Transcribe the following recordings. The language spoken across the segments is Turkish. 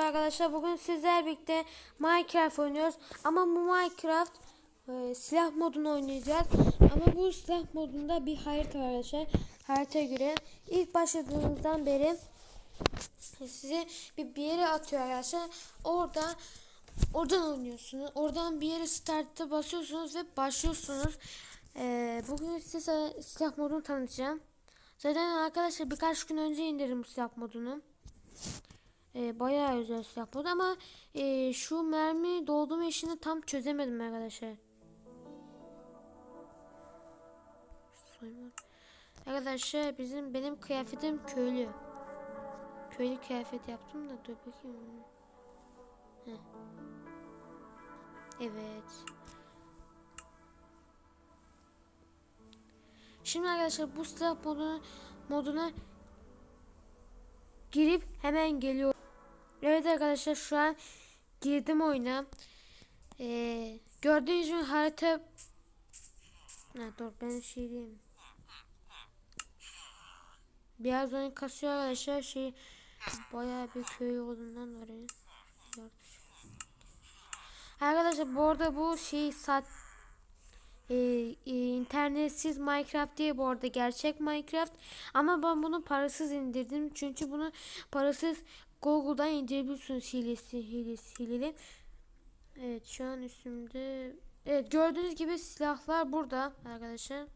merhaba arkadaşlar. Bugün sizler birlikte Minecraft oynuyoruz. Ama bu Minecraft e, silah modunu oynayacağız. Ama bu silah modunda bir harita var arkadaşlar. Haritaya göre ilk başladığınızdan beri sizi bir, bir yere atıyor arkadaşlar. Orada oradan oynuyorsunuz. Oradan bir yere start'a basıyorsunuz ve başlıyorsunuz. E, bugün size silah modunu tanıtacağım. Zaten arkadaşlar birkaç gün önce indirdim bu silah modunu. E, bayağı özel silah modu ama e, şu mermi doldurma işini tam çözemedim arkadaşlar. Arkadaşlar bizim benim kıyafetim köylü. Köylü kıyafet yaptım da dur bakayım. Heh. Evet. Şimdi arkadaşlar bu silah moduna, moduna girip hemen geliyor. Evet arkadaşlar şu an girdim oyuna. Ee, gördüğünüz gibi harita ha, dur ben şey diyeyim. Biraz oyun kasıyor arkadaşlar şey bayağı bir köy olduğundan dolayı. Arkadaşlar bu arada bu şey sat e, e, internetsiz Minecraft diye bu arada gerçek Minecraft ama ben bunu parasız indirdim çünkü bunu parasız Google'dan indirebiliyorsunuz hilesi hilesi hileli. Evet şu an üstümde evet gördüğünüz gibi silahlar burada arkadaşlar.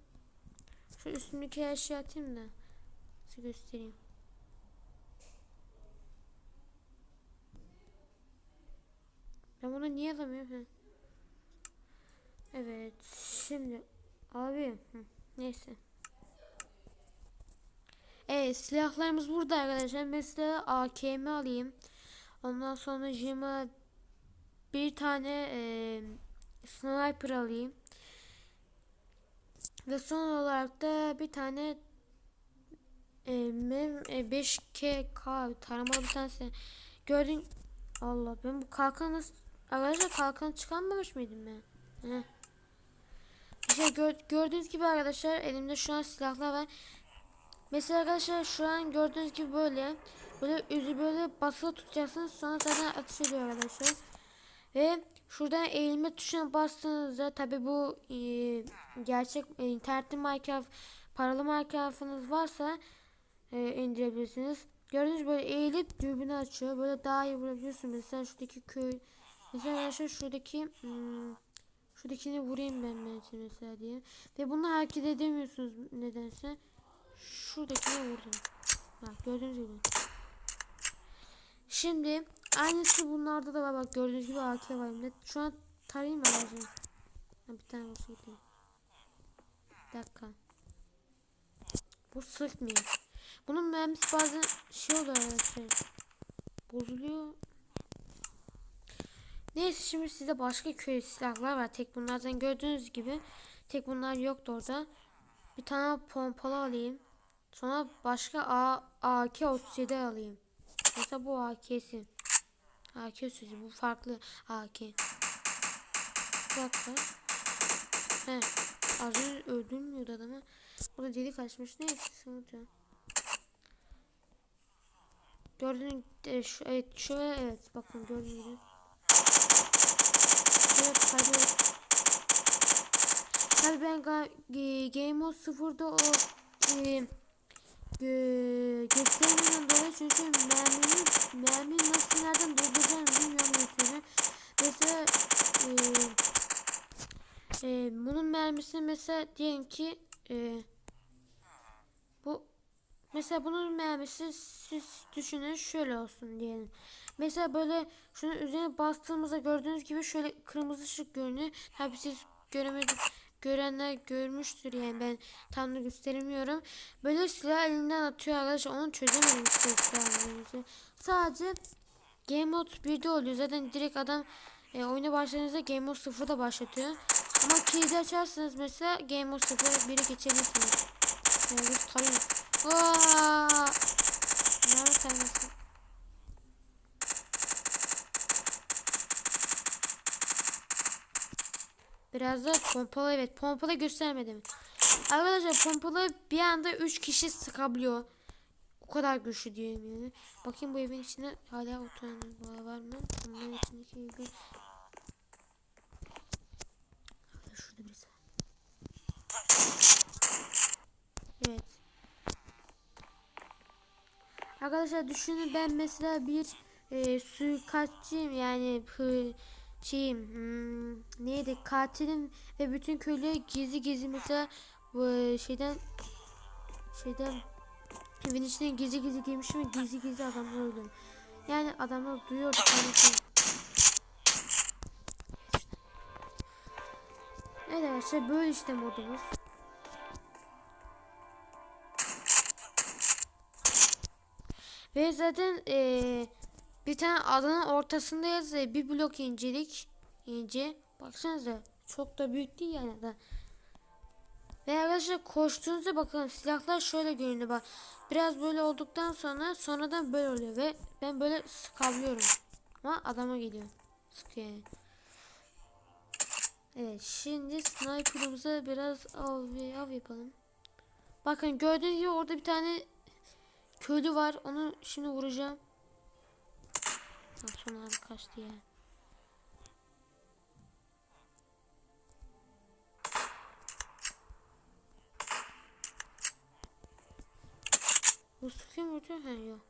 Şu üstümdeki her şeyi atayım da size göstereyim. Ben bunu niye alamıyorum? Evet şimdi abi neyse. Evet silahlarımız burada arkadaşlar. Mesela AKM alayım. Ondan sonra Jima bir tane e, sniper alayım. Ve son olarak da bir tane e, mem, e, 5K taramalı bir tanesi. Gördün Allah ben bu kalkan nasıl arkadaşlar kalkan çıkarmamış mıydım ben? Heh. İşte gör, gördüğünüz gibi arkadaşlar elimde şu an silahlar var. Mesela arkadaşlar şu an gördüğünüz gibi böyle böyle üzü böyle basılı tutacaksınız sonra zaten atış ediyor arkadaşlar. Ve şuradan eğilme tuşuna bastığınızda tabi bu e, gerçek e, internetli Minecraft paralı Minecraft'ınız varsa e, indirebilirsiniz. Gördüğünüz böyle eğilip dürbünü açıyor. Böyle daha iyi vurabiliyorsunuz. Mesela şuradaki köy mesela arkadaşlar şuradaki hmm, şuradakini vurayım ben mesela diye. Ve bunu hareket edemiyorsunuz nedense. Şuradakine vurdum. Bak gördüğünüz gibi. Şimdi aynısı bunlarda da var. Bak gördüğünüz gibi AK var. Ne? Şu an tarayayım mı? Ha, bir tane olsa gidiyor. Bir dakika. Bu sıkmıyor. Bunun mermisi bazen şey oluyor arkadaşlar. Bozuluyor. Neyse şimdi size başka köy silahlar var. Tek bunlardan gördüğünüz gibi. Tek bunlar yoktu orada. Bir tane pompalı alayım. Sonra başka A AK-37 alayım. Mesela bu AK'si. AK sözü bu farklı AK. Bir dakika. He. Az önce öldürmüyordu adamı. Burada delik açmış. Neyse sıkıntı yok. Gördüğün e, şu, evet şöyle evet bakın gördüğünüz gibi. Evet hadi. Tabii ben ga- Game Mode 0'da o e, gö göstermeden dolayı çünkü merminin mermi nasıl nereden dolduracağını bilmiyorum YouTube'da. Mesela e, e, bunun mermisini mesela diyelim ki e, bu mesela bunun mermisi siz düşünün şöyle olsun diyelim. Mesela böyle şunun üzerine bastığımızda gördüğünüz gibi şöyle kırmızı ışık görünüyor. Tabi siz göremediniz görenler görmüştür yani ben tam da gösteremiyorum. Böyle silah elinden atıyor arkadaşlar onu çözemedim silahlarınızı. Sadece Game Mode 1'de oluyor zaten direkt adam e, oyuna başladığınızda Game Mode 0'da başlatıyor. Ama kilidi açarsanız mesela Game Mode 0'a 1'e geçebilirsiniz. Yani biz tabii. Aaaa! Nerede kaymasın? Biraz da pompalı evet pompalı göstermedim. Arkadaşlar pompalı bir anda 3 kişi sıkabiliyor. O kadar güçlü diyorum yani. Bakayım bu evin içinde hala oturanlar var mı? Bunların içindeki evin... Şurada birisi. Evet. Arkadaşlar düşünün ben mesela bir e, suikastçıyım yani hı, şeyim hmm, neydi katilim ve bütün köylüye gizli gizli mesela bu e, şeyden şeyden evin içine gizli gizli girmişim ve gizli gizli adamları öldüm. Yani adamlar duyuyordu kendisi. Evet arkadaşlar böyle işte modumuz. Ve zaten eee, bir tane adanın ortasında yazıyor. Bir blok incelik. ince. Baksanıza. Çok da büyük değil yani da. Ve arkadaşlar koştuğunuzda bakın silahlar şöyle görünüyor bak. Biraz böyle olduktan sonra sonradan böyle oluyor ve ben böyle sıkabiliyorum. Ama adama geliyor. Sıkıyor yani. Evet şimdi sniper'ımıza biraz av, av yapalım. Bakın gördüğünüz gibi orada bir tane köylü var. Onu şimdi vuracağım. Son anda kaçtı ya. Bu sıkıyor mu? Ha yok.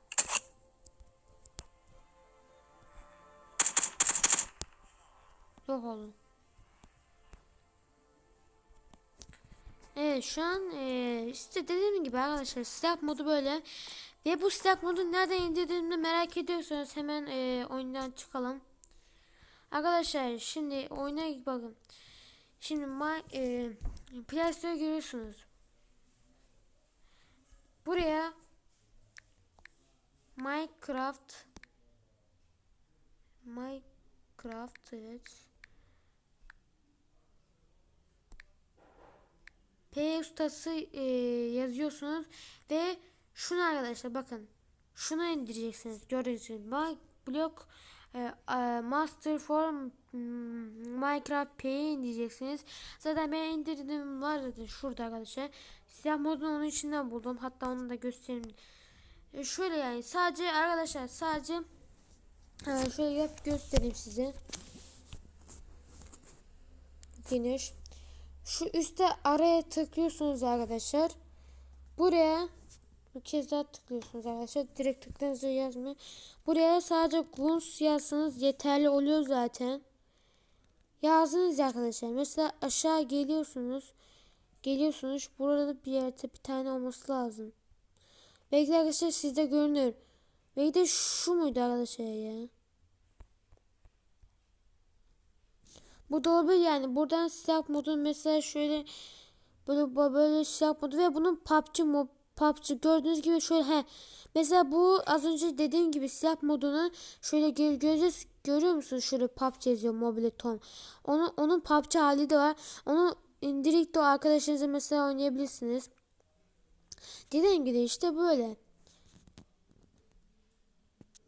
Yok oğlum. Evet şu an e, işte dediğim gibi arkadaşlar silah modu böyle. Ve bu silah modu nereden indirdiğimi merak ediyorsanız hemen e, oyundan çıkalım. Arkadaşlar şimdi oyuna bakın. Şimdi my, e, Play Store görüyorsunuz. Buraya Minecraft Minecraft evet. P ustası e, yazıyorsunuz ve şunu arkadaşlar bakın şunu indireceksiniz gördüğünüz gibi My Block e, e, Master Form hmm, Minecraft P'yi indireceksiniz. Zaten ben indirdim var zaten şurada arkadaşlar. Siyah modunu onun içinden buldum. Hatta onu da göstereyim. E, şöyle yani sadece arkadaşlar sadece hemen şöyle yap göstereyim size. Geniş. Şu üstte araya tıklıyorsunuz arkadaşlar. Buraya bir kez daha tıklıyorsunuz arkadaşlar. Direkt tıklayınca yazmıyor. Buraya sadece Guns yazsanız yeterli oluyor zaten. Yazdınız arkadaşlar. Mesela aşağı geliyorsunuz. Geliyorsunuz. Burada bir yerde bir tane olması lazım. Belki arkadaşlar sizde görünür. Belki de şu muydu arkadaşlar ya? Bu da olabilir yani. Buradan silah modu mesela şöyle böyle böyle silah modu ve bunun PUBG mod PUBG gördüğünüz gibi şöyle he. Mesela bu az önce dediğim gibi silah modunu şöyle gör, göreceğiz. Görüyor musunuz? Şöyle PUBG yazıyor mobile tom. Onun onun PUBG hali de var. Onu indirip de arkadaşlarınızla mesela oynayabilirsiniz. Dediğim gibi işte böyle.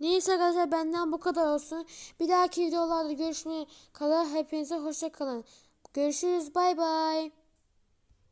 Neyse arkadaşlar benden bu kadar olsun. Bir dahaki videolarda görüşmeye kadar hepinize hoşça kalın. Görüşürüz bay bay.